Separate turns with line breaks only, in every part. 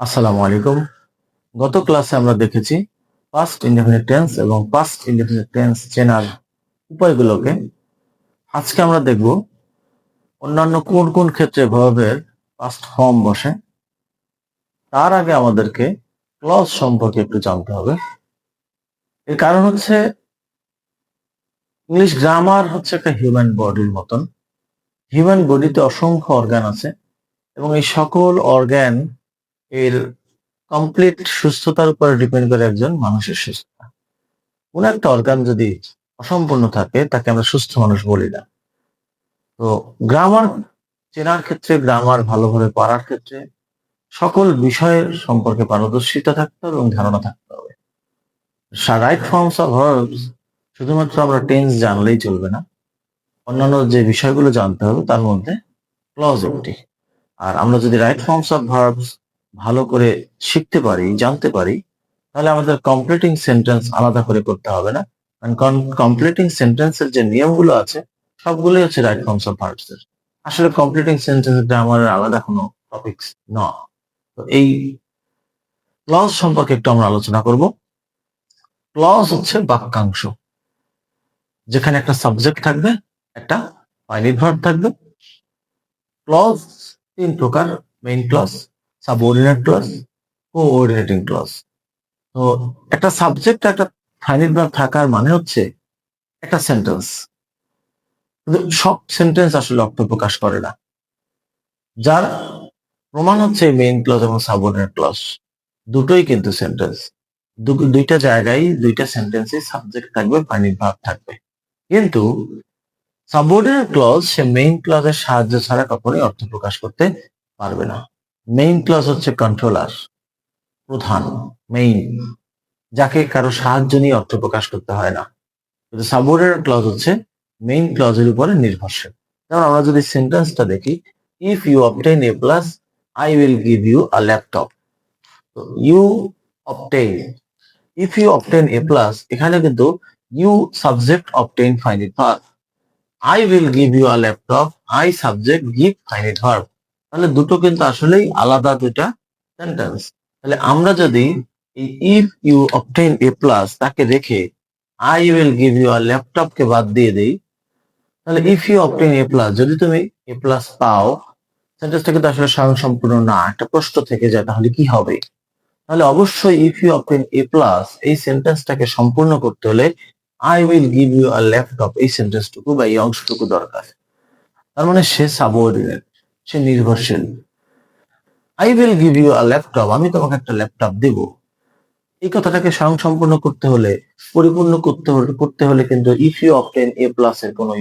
আসসালামু আলাইকুম। গত ক্লাসে আমরা দেখেছি পাস্ট ইনডেফিনিট টেন্স এবং পাস্ট ইনডেফিনিট টেন্স চেনার উপায়গুলোকে। আজকে আমরা দেখব অন্যান্য কোন কোন ক্ষেত্রে ভার্বের পাস্ট ফর্ম বসে। তার আগে আমাদেরকে ক্লজ সম্পর্কে একটু জানতে হবে। এর কারণ হচ্ছে ইংলিশ গ্রামার হচ্ছে একটা হিউম্যান বডির মতন। হিউম্যান বডিতে অসংখ্য অর্গান আছে এবং এই সকল অর্গান এর কমপ্লিট সুস্থতার উপর ডিপেন্ড করে একজন মানুষের সুস্থতা। কোন একটা অর্গান যদি অসম্পূর্ণ থাকে, তাকে আমরা সুস্থ মানুষ বলি না। তো গ্রামার চেনার ক্ষেত্রে গ্রামার ভালোভাবে পড়ার ক্ষেত্রে সকল বিষয়ের সম্পর্কে পারদর্শিতা থাকতে হবে এবং ধারণা থাকতে হবে। রাইট ফর্মস অফ ভার্বস শুধুমাত্র আমরা টেন্স জানলেই চলবে না। অন্যান্য যে বিষয়গুলো জানতে হবে, তার মধ্যে ক্লজ একটি। আর আমরা যদি রাইট ফর্মস অফ ভার্বস ভালো করে শিখতে পারি, জানতে পারি, তাহলে আমাদের কমপ্লিটিং সেন্টেন্স আলাদা করে করতে হবে না। কারণ কমপ্লিটিং সেন্টেন্সের যে নিয়মগুলো আছে, সবগুলোই হচ্ছে রাইট ফর্মস অফ ভার্বস এর। আসলে কমপ্লিটিং সেন্টেন্সটা আমার আলাদা কোনো টপিকস না। তো এই ক্লজ সম্পর্কে একটু আমরা আলোচনা করব। ক্লজ হচ্ছে বাক্যাংশ। যেখানে একটা সাবজেক্ট থাকবে, একটা ফাইনিট ভার্ব থাকবে। ক্লজ তিন প্রকার main clause subordinate clause coordinating clause তো একটা সাবজেক্ট একটা ফাইনিট ভার্ব থাকার মানে হচ্ছে একটা সেন্টেন্স সব সেন্টেন্স আসলে অর্থ প্রকাশ করে না। যার প্রমাণ হচ্ছে মেইন ক্লজ এবং সাবঅর্ডিনেট ক্লজ দুটোই কিন্তু সেন্টেন্স দুইটা জায়গায় দুইটা সেন্টেন্সে সাবজেক্ট থাকবে ফাইনিট ভার্ব থাকবে। কিন্তু সাবঅর্ডিনেট ক্লজ সে মেইন ক্লজের সাহায্য ছাড়া কখনোই অর্থ প্রকাশ করতে পারবে না। মেইন ক্লজ হচ্ছে কন্ট্রোলার প্রধান মেইন যাকে কারও সাহায্য নিয়ে অর্থ প্রকাশ করতে হয় না। কিন্তু ক্লজ হচ্ছে মেইন ক্লজের উপরে নির্ভরশীল। যেমন আমরা যদি সেন্টেন্সটা দেখি if you obtain A plus I will give you a laptop তো you obtain if you obtain A plus এখানে কিন্তু you subject obtain finite verb I will give you a laptop I subject give finite verb তাহলে দুটো কিন্তু আসলেই আলাদা দুটা sentence তাহলে আমরা যদি if you obtain A plus তাকে রেখে I will give you a laptop কে বাদ দিয়ে দেই, তাহলে if you obtain A plus যদি তুমি এ প্লাস পাও সেন্টেন্সটা কিন্তু আসলে স্বয়ং সম্পূর্ণ না, একটা প্রশ্ন থেকে যায় তাহলে কি হবে? তাহলে অবশ্যই if you obtain A plus এই সেন্টেন্সটাকে সম্পূর্ণ করতে হলে I will give you a laptop এই সেন্টেন্সটুকু বা এই অংশটুকু দরকার। তার মানে সে সাবঅর্ডিনেট সে নির্ভরশীল। I will give you a laptop আমি তোমাকে একটা ল্যাপটপ দেব। এই কথাটাকে স্বয়ং সম্পূর্ণ করতে হলে, পরিপূর্ণ করতে হলে করতে হলে কিন্তু if you obtain A plus এর কোনো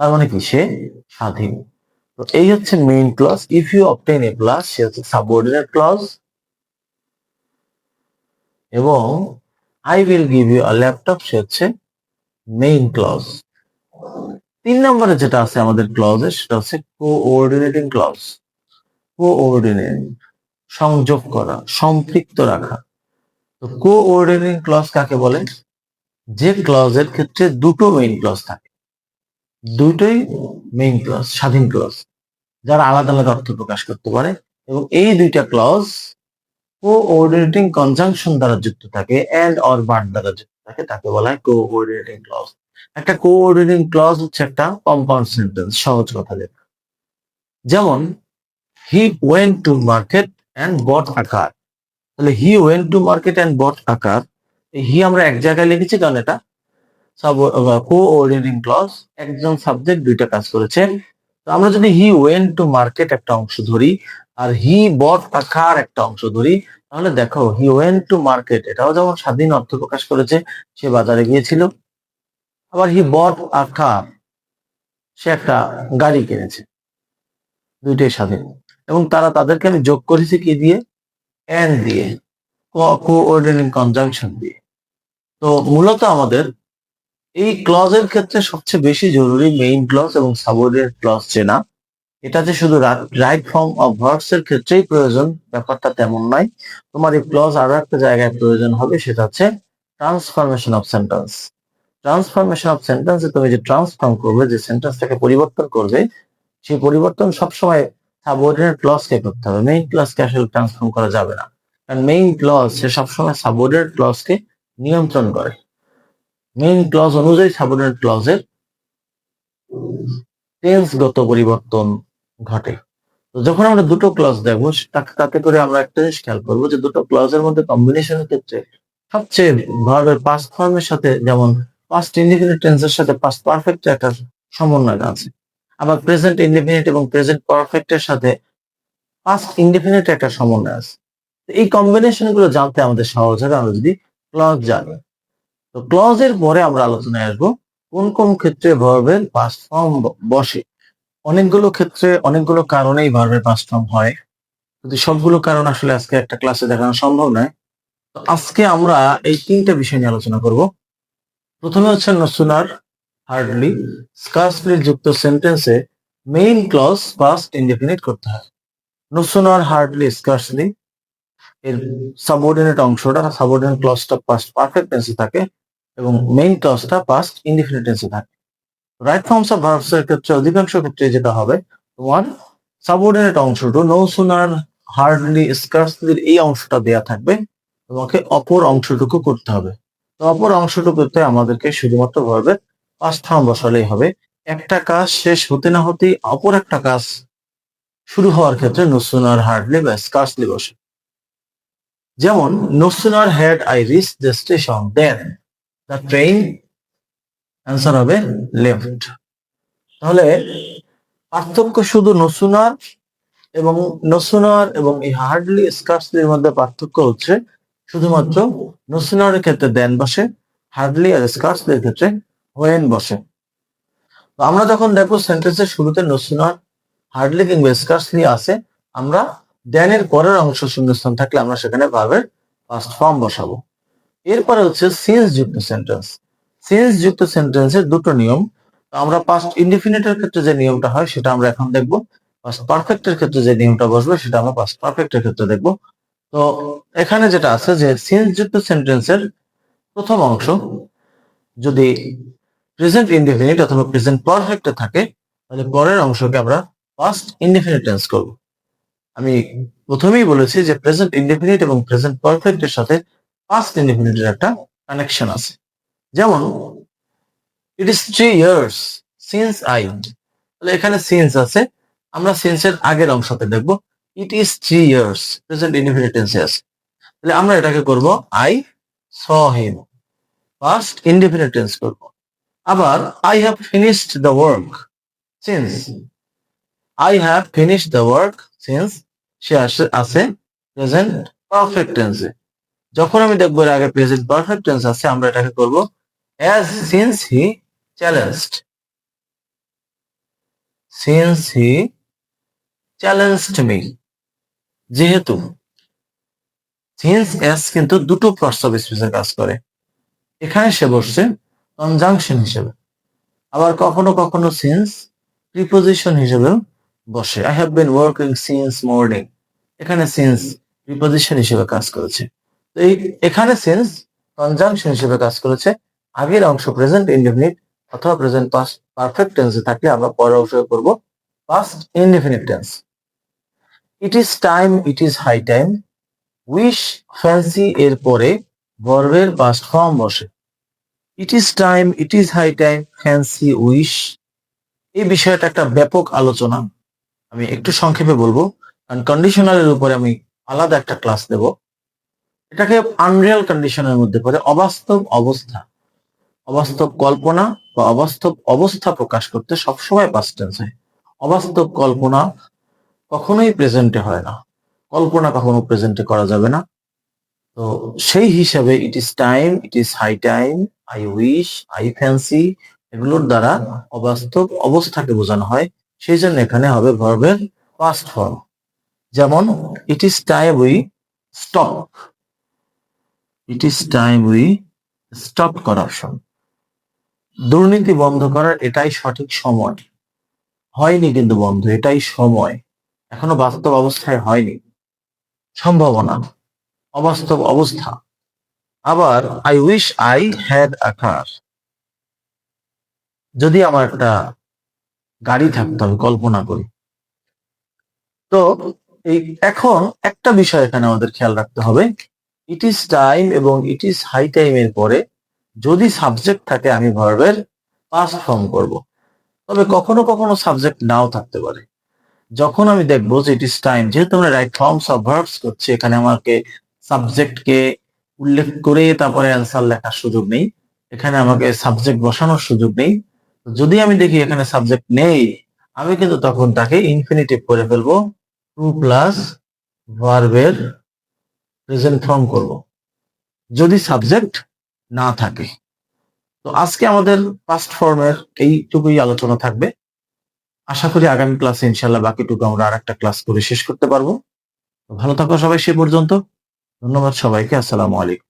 তার মানে কি? সে স্বাধীন। তো এই হচ্ছে main clause if you obtain A plus সে হচ্ছে সাবঅর্ডিনেট ক্লজ এবং I will give you a laptop সে হচ্ছে মেইন ক্লজ তিন নম্বরে যেটা আছে আমাদের ক্লজে সেটা হচ্ছে কোঅর্ডিনেটিং ক্লজ কোঅর্ডিনেট সংযোগ করা, সম্পৃক্ত রাখা। তো কোঅর্ডিনেটিং ক্লজ কাকে বলে? যে ক্লজের ক্ষেত্রে দুটো মেইন ক্লজ থাকে। দুটোই মেইন ক্লজ স্বাধীন ক্লজ যারা আলাদা আলাদা অর্থ প্রকাশ করতে পারে। এবং এই দুইটা ক্লজ কোঅর্ডিনেটিং কনজাংশন দ্বারা যুক্ত থাকে এন্ড অর বার্ড দ্বারা যুক্ত থাকে, তাকে বলা হয় কোঅর্ডিনেটিং ক্লজ একটা কোঅর্ডিনেটিং ক্লজ হচ্ছে একটা কম্পাউন্ড সেন্টেন্স সহজ কথা যেটা যেমন he went to market and bought a car তাহলে he went to market and bought a car he আমরা এক জায়গায় লিখেছি কারণ এটা কোঅর্ডিনেটিং ক্লজ একজন সাবজেক্ট দুইটা কাজ করেছে। তো আমরা যদি হি ওয়েন টু মার্কেট একটা অংশ ধরি, আর হি বট আকার একটা অংশ ধরি, তাহলে দেখো হি ওয়েন টু মার্কেট এটাও যেমন স্বাধীন অর্থ প্রকাশ করেছে, সে বাজারে গিয়েছিল। আবার হি বট আকার সে একটা গাড়ি কিনেছে। দুইটাই স্বাধীন। এবং তারা তাদেরকে আমি যোগ করেছি কি দিয়ে? এন দিয়ে কোঅর্ডিনেটিং কনজাংশন দিয়ে। তো মূলত আমাদের এই ক্লজের ক্ষেত্রে সবচেয়ে বেশি জরুরি মেইন ক্লজ এবং সাবঅর্ডিনেট ক্লজ চেনা। এটা যে শুধু রাইট ফর্ম অফ ভার্বস এর ক্ষেত্রেই প্রয়োজন, ব্যাপারটা তেমন নয়। তোমার এই ক্লজ আরও একটা জায়গায় প্রয়োজন হবে, সেটা হচ্ছে transformation of sentence transformation of সেন্টেন্সে তুমি যে ট্রান্সফর্ম করবে, যে সেন্টেন্সটাকে পরিবর্তন করবে, সেই পরিবর্তন সবসময় সাবঅর্ডিনেট ক্লজকে করতে হবে। মেইন ক্লজকে আসলে ট্রান্সফর্ম করা যাবে না। কারণ মেইন ক্লজ সে সবসময় সাবঅর্ডিনেট ক্লজকে নিয়ন্ত্রণ করে। মেইন ক্লজ অনুযায়ী সাবঅর্ডিনেট ক্লজের টেন্সগত পরিবর্তন ঘটে। তো যখন আমরা দুটো ক্লজ দেখব তাতে করে আমরা একটা জিনিস খেয়াল করব যে দুটো ক্লজের মধ্যে কম্বিনেশনের ক্ষেত্রে সবচেয়ে ভার্বের পাস্ট ফর্মের সাথে যেমন পাস্ট ইনডিফিনিট টেন্সের সাথে পাস্ট পারফেক্ট একটা সমন্বয় আছে। আবার প্রেজেন্ট ইনডিফিনিট এবং প্রেজেন্ট পারফেক্টের সাথে পাস্ট ইনডিফিনিট একটা সমন্বয় আছে। এই কম্বিনেশনগুলো জানতে আমাদের সহজ হবে, আমরা যদি ক্লজ জানি। তো ক্লজের পরে আমরা আলোচনায় আসব, কোন কোন ক্ষেত্রে ভার্বের পাস্ট ফর্ম বসে? অনেকগুলো ক্ষেত্রে অনেকগুলো কারণেই ভার্বের পাস্ট ফর্ম হয়। যদি সবগুলো কারণ আসলে আজকে একটা ক্লাসে দেখানো সম্ভব নয়, তো আজকে আমরা এই তিনটা বিষয় নিয়ে আলোচনা করব। প্রথমে হচ্ছে নসুনার হার্ডলি স্কার্সলি যুক্ত সেন্টেন্সে মেইন ক্লজ পাস্ট ইনডেফিনিট করতে হয়। নসুনার হার্ডলি স্কার্সলি এর সাবঅর্ডিনেট অংশটা সাবঅর্ডিনেট ক্লজটা পাস্ট পারফেক্ট টেন্সে থাকে এবং মেইন ক্লজটা পাস্ট ইনডিফিনিট টেন্সে থাকে। রাইট ফর্মস অফ ভার্বস এর ক্ষেত্রে অধিকাংশ ক্ষেত্রে যেটা হবে তোমার সাবঅর্ডিনেট অংশটা নো সুনার হার্ডলি স্কার্সলির এই অংশটা দেয়া থাকবে তোমাকে অপর অংশটুকু করতে হবে। অপর অংশটুকুতে আমাদেরকে শুধুমাত্র ভাবে পাঁচ ফর্ম বসালেই হবে। একটা কাজ শেষ হতে না হতেই অপর একটা কাজ শুরু হওয়ার ক্ষেত্রে নো সুনার হার্ডলি বা স্কার্সলি বসে। যেমন no sooner had I reach the station, then the train answer হবে লেফট। তাহলে পার্থক্য শুধু নসুনার এবং নসুনার এবং এই হার্ডলি স্কার্সলির মধ্যে পার্থক্য হচ্ছে শুধুমাত্র নসুনারের ক্ষেত্রে দেন বসে, হার্ডলি আর স্কার্সলির ক্ষেত্রে হোয়েন বসে। তো আমরা যখন দেখব সেন্টেন্সের শুরুতে নসুনার হার্ডলি কিংবা স্কার্সলি আছে আমরা দেনের পরের অংশ শূন্যস্থান থাকলে আমরা সেখানে ভাবের ফার্স্ট ফর্ম বসাবো। এরপরে হচ্ছে সিন্স যুক্ত সেন্টেন্স। সিন্স যুক্ত সেন্টেন্সের দুটো নিয়ম। আমরা পাস্ট ইনডিফিনিটের ক্ষেত্রে যে নিয়মটা হয়, সেটা আমরা এখন দেখব। পাস্ট পারফেক্টের ক্ষেত্রে যে নিয়মটা বসবে, সেটা আমরা পাস্ট পারফেক্টের ক্ষেত্রে দেখব। তো এখানে যেটা আছে যে সিন্স যুক্ত সেন্টেন্সের প্রথম অংশ যদি প্রেজেন্ট ইনডিফিনিট অথবা প্রেজেন্ট পারফেক্টে থাকে, তাহলে পরের অংশকে আমরা পাস্ট ইনডিফিনিট টেন্স করব। আমি প্রথমেই বলেছি যে প্রেজেন্ট ইনডিফিনিট এবং প্রেজেন্ট পারফেক্টের সাথে পাস্ট ইনডিফিনিটের একটা কানেকশন আছে। যেমন it is three years since I তাহলে এখানে সিন্স আছে, আমরা সিন্সের আগের অংশতে দেখব। It is three years present indefinite টেন্সে তাহলে আমরা এটাকে করব I saw him past indefinite tense করব। আবার I have finished the work since I have finished the work since সে আছে প্রেজেন্ট পারফেক্ট টেন্সে যখন আমি দেখব এর আগে প্রেজেন্ট পারফেক্ট টেন্স আছে, আমরা এটাকে করব as since he challenged since he challenged me যেহেতু since as কিন্তু দুটো পার্টস অফ কাজ করে। এখানে সে বসছে কনজাংশন হিসেবে। আবার কখনো কখনো সিন্স প্রিপোজিশন হিসেবে বসে। I have been working since morning এখানে সিন্স প্রিপোজিশন হিসেবে কাজ করেছে। তো এই এখানে সিন্স কনজাংশন হিসেবে কাজ করেছে। আগের অংশ প্রেজেন্ট ইনডিফিনিট অথবা প্রেজেন্ট পাস্ট পারফেক্ট টেন্সে থাকলে আমরা পরের অংশ করব past indefinite tense it is time it is high time wish fancy এর পরে ভার্বের পাস্ট ফর্ম বসে। It is time it is high time fancy wish এই বিষয়টা একটা ব্যাপক আলোচনা। আমি একটু সংক্ষেপে বলব। কারণ কন্ডিশনালের উপরে আমি আলাদা একটা ক্লাস দেব। এটাকে আনরিয়াল কন্ডিশনের মধ্যে পড়ে অবাস্তব অবস্থা। অবাস্তব কল্পনা বা অবাস্তব অবস্থা প্রকাশ করতে সবসময় পাস্টেন্স হয়। অবাস্তব কল্পনা কখনোই প্রেজেন্টে হয় না। কল্পনা কখনো প্রেজেন্টে করা যাবে না। তো সেই হিসাবে it is time it is high time I wish I fancy এগুলোর দ্বারা অবাস্তব অবস্থাকে বোঝানো হয়। সেই জন্য এখানে হবে ভার্বের পাস্ট ফর্ম যেমন it is time we stop it is time we stop corruption দুর্নীতি বন্ধ করার এটাই সঠিক সময়। হয়নি কিন্তু বন্ধ, এটাই সময়। এখনও বাস্তব অবস্থায় হয়নি। সম্ভাবনা, অবাস্তব অবস্থা। আবার I wish I had a car যদি আমার একটা গাড়ি থাকতো, আমি কল্পনা করি। তো, এই এখন একটা বিষয় এখানে আমাদের খেয়াল রাখতে হবে। ইট ইজ টাইম এবং ইট ইজ হাই টাইম এর পরে যদি সাবজেক্ট থাকে, আমি ভার্বের পাস্ট ফর্ম করব। তবে কখনো কখনো সাবজেক্ট নাও থাকতে পারে। যখন আমি দেখব যে ইট ইজ টাইম যেহেতু আমরা রাইট ফর্মস অফ ভার্বস করছি, এখানে আমাকে সাবজেক্টকে উল্লেখ করে তারপরে অ্যান্সার লেখার সুযোগ নেই। এখানে আমাকে সাবজেক্ট বসানোর সুযোগ নেই। যদি আমি দেখি এখানে সাবজেক্ট নেই, আমি কিন্তু তখন তাকে ইনফিনিটিভ করে ফেলব। টু প্লাস ভার্বের প্রেজেন্ট ফর্ম করব। যদি সাবজেক্ট না থাকে। তো আজকে আমাদের পাস্ট ফর্মের এইটুকুই আলোচনা থাকবে। আশা করি আগামী ক্লাসে ইনশাল্লাহ বাকিটুকু আমরা আর একটা ক্লাস করে শেষ করতে পারব। ভালো থাকো সবাই, সে পর্যন্ত। ধন্যবাদ সবাইকে। আসসালামু আলাইকুম।